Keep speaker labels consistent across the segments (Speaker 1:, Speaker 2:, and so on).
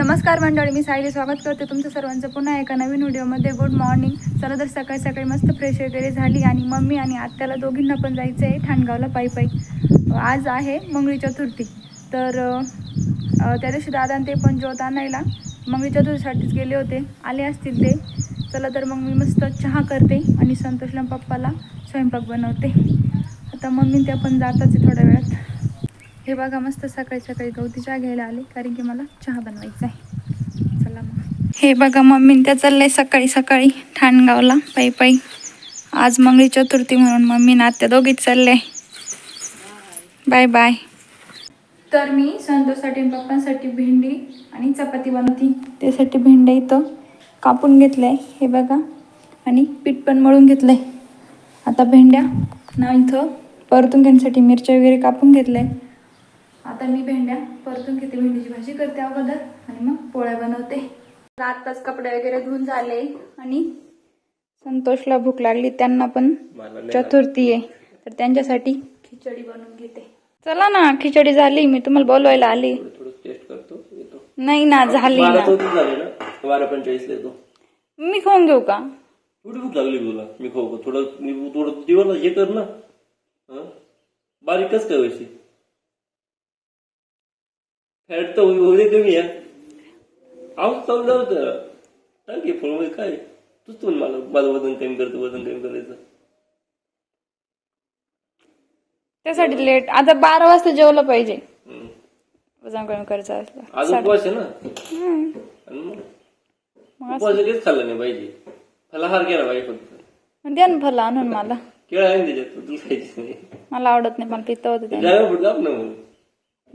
Speaker 1: नमस्कार मंडळी मी सायली स्वागत करते तुमचं सर्वांचं. पुन्हा एका नवीन व्हिडिओमध्ये गुड मॉर्निंग. चला तर सकाळी सकाळी मस्त फ्रेश वगैरे झाली आणि मम्मी आणि आत्याला दोघींना पण जायचं आहे ठाणगावला पायी पायी आज आहे मंगळी चतुर्थी. तर त्या दिवशी दादा ते पण ज्योत आणायला मंगळी चतुर्थीसाठीच गेले होते. आले असतील ते. चला तर मग मी मस्त चहा करते आणि संतोषला पप्पाला स्वयंपाक बनवते. आता मम्मी त्या पण जाताच थोडं थोड्या हे बघा मस्त सकाळी सकाळी गवती चहा घ्यायला आले कारण की मला चहा बनवायचा आहे. चला मग. हे बघा मम्मी त्या चाललंय सकाळी सकाळी ठाणगावला पायी पायी आज मंगळी चतुर्थी म्हणून मम्मी नात्या दोघीच चालले. बाय बाय तर मी संतोषसाठी पप्पांसाठी भेंडी आणि चपाती बनवती. त्यासाठी भेंड्या इथं कापून घेतलंय हे बघा. आणि पीठ पण मळून घेतलंय. आता भेंड्या ना इथं परतून घेण्यासाठी मिरच्या वगैरे कापून घेतलंय आता मी भेंड्या परतून घेते. भेंडीची भाजी करते अगोदर आणि मग पोळ्या बनवते. आत्ताच कपडे वगैरे धुवून झाले आणि संतोषला भूक लागली त्यांना पण चतुर्थी आहे. तर त्यांच्यासाठी खिचडी बनवून घेते. चला ना खिचडी झाली. मी तुम्हाला बोलवायला आली.
Speaker 2: थोडं टेस्ट करतो. येतो.
Speaker 1: नाही ना झाली मी खाऊन घेऊ का?
Speaker 2: भूक लागली तुला मी खाऊ का? थोडं मी थोडं दिवस हे कर ना. हं? बारीकच फॅट तर कमी आहे चाललं होतं टाक हे फळ काय तूच तू मला माझं वजन कमी करतो वजन कमी करायचं
Speaker 1: त्यासाठी लेट आता बारा वाजता जेवलं पाहिजे.
Speaker 2: हं.
Speaker 1: वजन कमी करायचं असलं.
Speaker 2: आज उपवास आहे ना?
Speaker 1: हम्म.
Speaker 2: आणि मग?
Speaker 1: मग
Speaker 2: उपवास काहीच खाल्लं नाही पाहिजे. फलाहार केला पाहिजे फक्त.
Speaker 1: मग द्या ना फलं आणून मला.
Speaker 2: केळं आहे ना त्याच्यात? तुला खायची नाही.
Speaker 1: मला आवडत नाही मला पित्त होतं त्याने.
Speaker 2: जागा फुट ना मग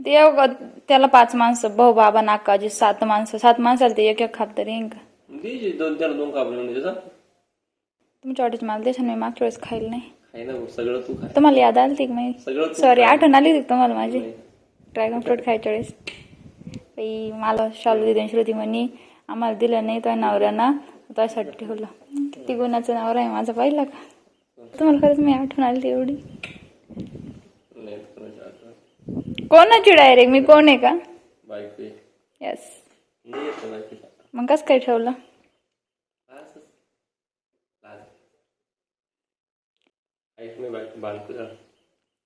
Speaker 1: ते अवघड, त्याला पाच माणसं भाऊ बाबा नाकाजी सात माणसं. सात माणसाला ते एक एक खात तरी येईन का?
Speaker 2: दे दोन चार दोन कापले म्हणजे जा.
Speaker 1: तुमच्या वाटेच मला देशान मी मागच्या वेळेस खायला नाही.
Speaker 2: खाय ना भाऊ, सगळं तू
Speaker 1: तुम्हाला याद आली ती मी?
Speaker 2: सगळं तू
Speaker 1: सॉरी. आठवण आली होती तुम्हाला माझी. ड्रॅगन फ्रूट खायच्या वेळेस. बाई मला शालू दिदी श्रुती म्हणे आम्हाला दिलं नाही तो नवऱ्यानं त्यासाठी ठेवलं. किती गुणाचं नवरा आहे माझा पाहिला का? तुम्हाला खरंच मी आठवण आली होती एवढी.
Speaker 2: कोणाची
Speaker 1: डायरेक्ट? मी कोण आहे का. येस. मग कसं काय ठेवलं.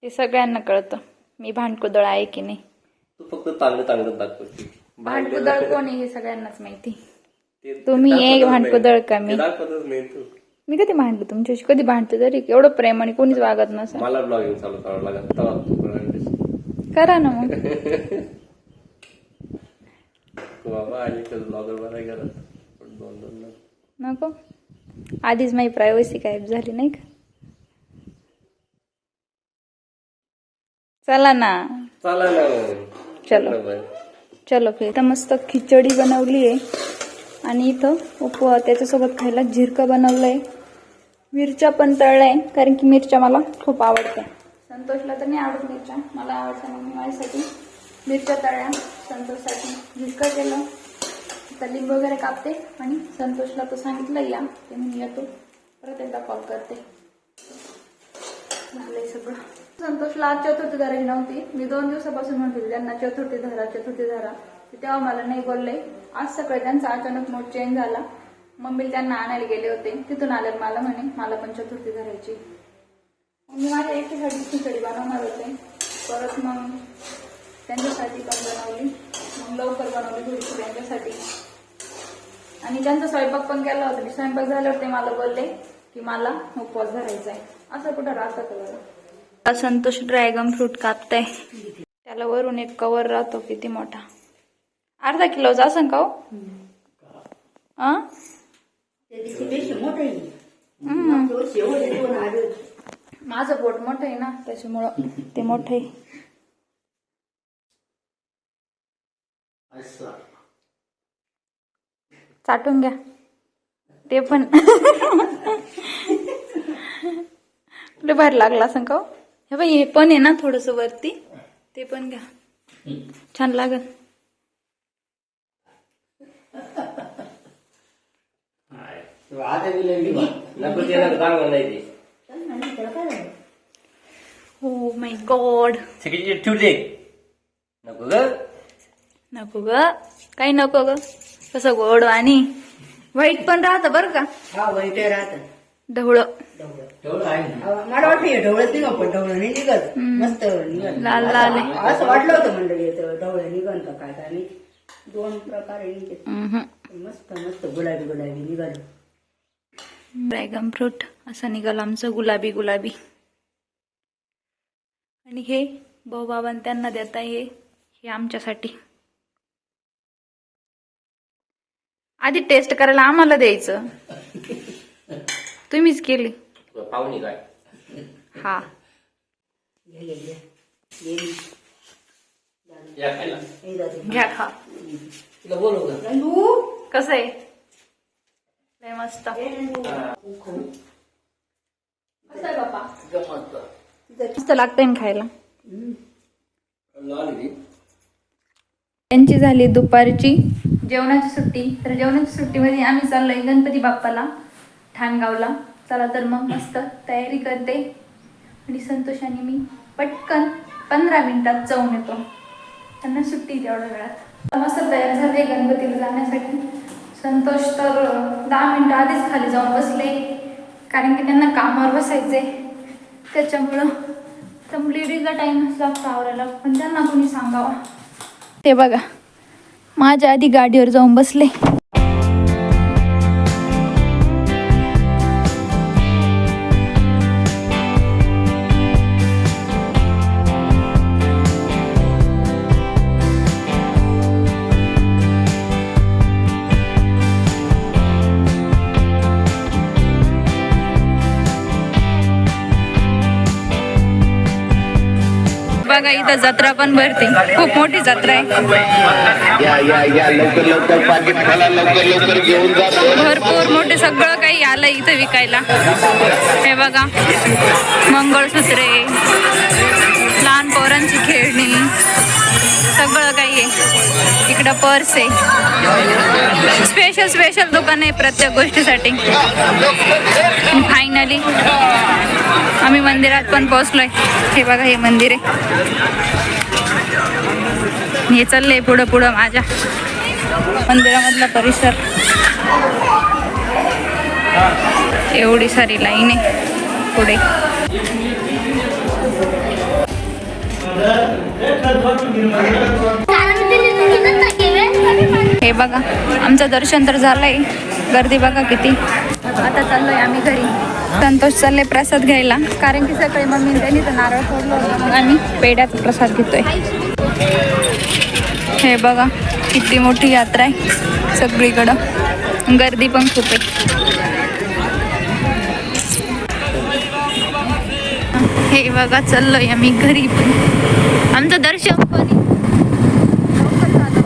Speaker 1: ते सगळ्यांना कळतं. मी भांडकुदळ आहे की नाही?
Speaker 2: तू फक्त चांगलं चांगलं दाखवते
Speaker 1: भांडकुदळ कोण आहे हे सगळ्यांनाच माहिती.
Speaker 2: ते-
Speaker 1: तुम्ही एक भांडकुदळ
Speaker 2: नाही तू.
Speaker 1: मी कधी भांडले तुमच्याशी? कधी भांडते तरी? एवढं प्रेम आणि कोणीच वागत नसं
Speaker 2: मला ब्लॉगिंग चालू करावं लागेल. तेव्हा तू करणार.
Speaker 1: करा ना मग.
Speaker 2: बाबा तर ब्लॉगर पण दोन दोन दोन.
Speaker 1: नको. आधीच माझी प्रायव्हसी गायब झाली नाही का? चला ना.
Speaker 2: चला ना.
Speaker 1: चलो. चलो फिर. इथं मस्त खिचडी बनवली आहे. आणि इथं उप त्याच्यासोबत खायला झिरकं बनवलंय. मिरच्या पण तळल्या कारण की मिरच्या मला खूप आवडत्या. संतोषला तर नाही आवडत मिरच्या. मला आवडतं मग मी माझ्यासाठी मिरच्या तळ्या संतोषसाठी. झिटकं केलं तर लिंब वगैरे कापते आणि संतोषला तो सांगितलं या ते मी येतो. परत एकदा कॉल करते. झालंय सगळं. संतोषला आज चतुर्थी धरायची नव्हती. मी दोन दिवसापासून म्हणत त्यांना चतुर्थी धरा चतुर्थी धरा. तेव्हा मला नाही बोलले. आज सकाळी त्यांचा अचानक मूड चेंज झाला. मम्मी त्यांना आणायला गेले होते. तिथून आले मला म्हणे मला पण चतुर्थी धरायची मी माझ्या एकटीसाठी खिचडी बनवणार होते. परत मग त्यांच्यासाठी पण बनवली. मग लवकर बनवली थोडीशी त्यांच्यासाठी. आणि त्यांचा स्वयंपाक पण केला होता. मी स्वयंपाक झाल्यावर ते मला बोलले की मला उपवास धरायचा आहे. असं कुठं राहतं का बरं? संतोष ड्रॅगन फ्रूट कापताय. त्याला वरून एक कवर राहतो किती मोठा. अर्धा किलोचा असं का हो. माझं पोट मोठं आहे ना त्याच्यामुळं ते मोठं आहे. चाटून घ्या. ते पण. तुला बाहेर लागला असं का हो? हे बाई हे पण आहे ना थोडस वरती. ते पण घ्या. छान लागल.
Speaker 2: नको ते ना चांगलं नाही ते
Speaker 1: हो माय गॉड
Speaker 2: सगळी ठेवले नको ग
Speaker 1: नको ग काही नको ग कसं गोड आणि वाईट पण राहतं बरं का
Speaker 3: हा वाईट राहत
Speaker 1: ढवळं
Speaker 3: ढवळं आहे ना. मला वाटलं ढवळत निघ पण ढवळं नाही निघत मस्त निघत
Speaker 1: लाल लाल आहे.
Speaker 3: असं वाटलं होतं मंडळी ढवळं निघन का काय काय नाही दोन प्रकारे निघत
Speaker 1: उम्हम.
Speaker 3: मस्त मस्त गुलाबी गुलाबी निघाल
Speaker 1: ड्रॅगन फ्रूट असं निघालं आमचं गुलाबी गुलाबी आणि हे भाऊ बाबां त्यांना देता हे हे आमच्यासाठी. आधी टेस्ट करायला आम्हाला द्यायचं. तुम्हीच केली.
Speaker 2: पाहुणे काय?
Speaker 1: हा. घ्या खा
Speaker 2: तिला बोलू का?
Speaker 3: नंदू
Speaker 1: कसं आहे? लय मस्त.
Speaker 3: हे.
Speaker 1: कसं आहे बाप्पा? मस्त लागतंय ना खायला. झाली दुपारची जेवणाची सुट्टी. तर जेवणाची सुट्टीमध्ये आम्ही चाललोय गणपती बाप्पाला ठाणगावला. चला तर मग मस्त तयारी करते. आणि संतोष आणि मी पटकन पंधरा मिनिटात जाऊन येतो. त्यांना सुट्टी आहे तेवढ्या वेळात. मस्त तयार झाले गणपतीला जाण्यासाठी. संतोष तर दहा मिनिटं आधीच खाली जाऊन बसले. कारण की त्यांना कामावर बसायचे त्याच्यामुळं तर लेडीजला टाईमच लागतो आवरायला. पण त्यांना कोणी सांगावा? ते बघा माझ्या आधी गाडीवर जाऊन बसले. बघा इथं जत्रा पण भरते. खूप मोठी जत्रा आहे. भरपूर मोठे सगळं काही आलं इथं विकायला. हे बघा मंगळसूत्रे लहान पोरांची खेळणी सगळं काही. इकडं पर्स आहे. स्पेशल स्पेशल दुकान आहे प्रत्येक गोष्टीसाठी. फायनली आम्ही मंदिरात पण पोहोचलोय. हे बघा हे मंदिर आहे. हे चाललंय पुढं पुढं माझ्या मंदिरामधला परिसर. एवढी सारी लाईन आहे पुढे. हे बघा आमचं दर्शन तर झालंय. गर्दी बघा किती. आता चाललोय आम्ही घरी. संतोष चालले प्रसाद घ्यायला. कारण की सकाळी मम्मी त्यांनी तर नारळ फोडलं होतं. मग आम्ही पेढ्याचा प्रसाद घेतोय. हे बघा किती मोठी यात्रा आहे सगळीकडं. गर्दी पण खूप आहे. हे बघा चाललोय आम्ही घरी पण. आमचं दर्शन पण आहे. लवकर झालं.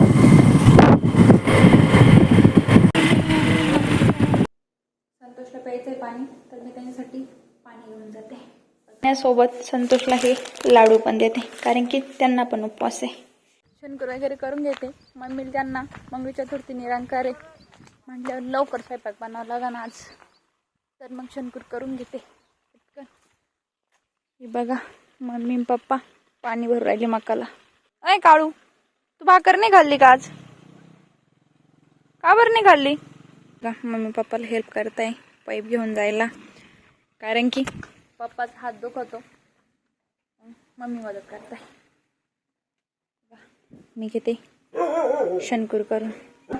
Speaker 1: संतोषला प्यायचंय पाणी तर मी त्यांच्यासाठी पाणी घेऊन जाते. सोबत संतोषला हे लाडू पण देते कारण की त्यांना पण उपवास आहे. शंकर वगैरे करून घेते. मम्मी त्यांना मंगळी चतुर्थी निरंकार आहे. म्हटल्यावर लवकर स्वयंपाक बनावं लागा ना आज. तर मग शंकर करून घेते. पटकन. हे बघा मम्मी पप्पा पाणी भरू राहिले मकाला. अय काळू तू भाकर नाही खाल्ली का आज? का बरं नाही खाल्ली? मम्मी पप्पाला हेल्प करताय. पाईप घेऊन जायला. कारण की पप्पाचा हात दुखतो मम्मी मदत करताय मी घेते. शंकूर करून.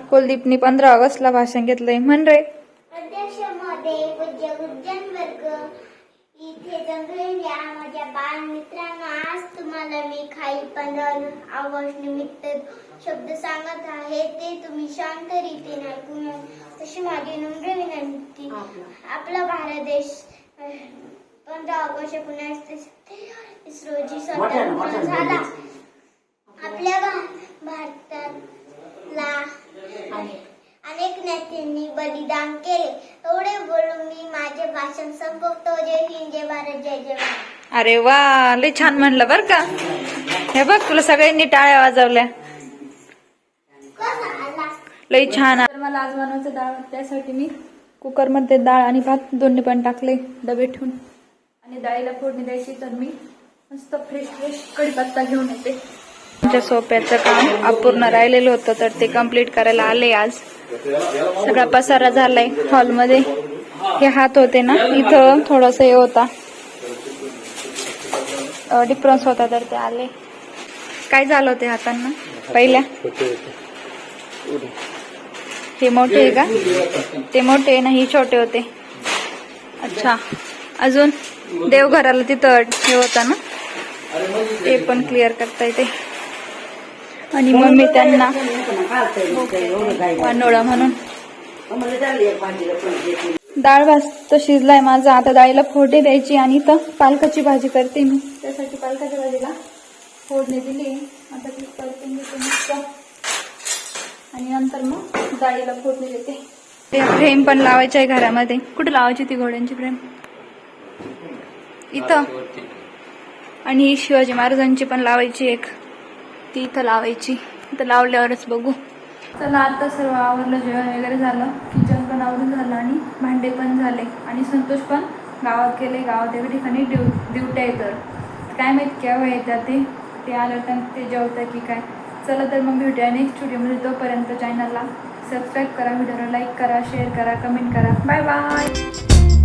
Speaker 1: कुलदीपनी पंधरा ऑगस्टला भाषण घेतलंय. म्हण रे.
Speaker 4: प्रदेशामध्ये पूज्य गुज्जन वर्ग. इथे जमलेल्या माझ्या बाल मित्रांनो आज तुम्हाला मी खाई पंधरा ऑगस्ट निमित्त शब्द सांगत आहे. ते तुम्ही शांत रीतीने ऐकून. अशी माझी नम्र विनंती. आपला भारत देश पंधरा ऑगस्ट एकोणीसशे रोजी स्वतंत्र झाला. आपल्या भारताला अनेक नेत्यांनी बलिदान केले. एवढे बोलून मी माझे भाषण संपवतो. जय हिंद जय भारत जय जय भारत.
Speaker 1: अरे वा लय छान म्हणलं बर का. हे बघ तुला सगळ्यांनी टाळ्या वाजवल्या. लय छान. तर मला आज बनवायचं डाळ त्यासाठी मी कुकरमध्ये डाळ आणि भात दोन्ही पण टाकले डबे ठेवून. आणि डाळीला फोडणी द्यायची तर मी मस्त फ्रेश फ्रेश कढीपत्ता घेऊन येते. आमच्या सोप्याचं काम अपूर्ण राहिलेलं होतं तर ते कंप्लीट करायला आले आज. सगळा पसारा झालाय हॉलमध्ये हे हात होते ना इथं थोडस हे होता. डिफरन्स होता तर ते आले. काय झालं होते हातांना? पहिल्या? हे मोठे आहे का? ते मोठे नाही छोटे होते. अच्छा. अजून देवघराला तिथं हे होता ना? ते पण क्लिअर करता येते. आणि मम्मी त्यांना वानोळा म्हणून. डाळ भात तर शिजलाय माझा. आता डाळीला फोडणी द्यायची आणि तर पालकाची भाजी करते मी. त्यासाठी पालकाच्या भाजीला फोडणी दिली. आता ती करते मी मस्त आणि नंतर मग डाळीला फोडणी देते. ते फ्रेम पण लावायची आहे घरामध्ये. कुठे लावायची ती घोड्यांची फ्रेम? इथं. आणि ही शिवाजी महाराजांची पण लावायची एक. ती इथं लावायची. इथं लावल्यावरच बघू. चला आता सर्व आवरलं जेवण वगैरे झालं. किचन पण आवरून झालं आणि भांडे पण झाले. आणि संतोष पण गावात गेले. गावात एका ठिकाणी ड्यू ड्युट्या येतं काय माहीत केव्हा येतात ते? ते आलं तर ते जेवतं की काय? चला तर मग भेटूया नेक्स्ट व्हिडिओमध्ये तोपर्यंत चॅनलला सबस्क्राईब करा व्हिडिओला लाईक करा शेअर करा कमेंट करा. Bye bye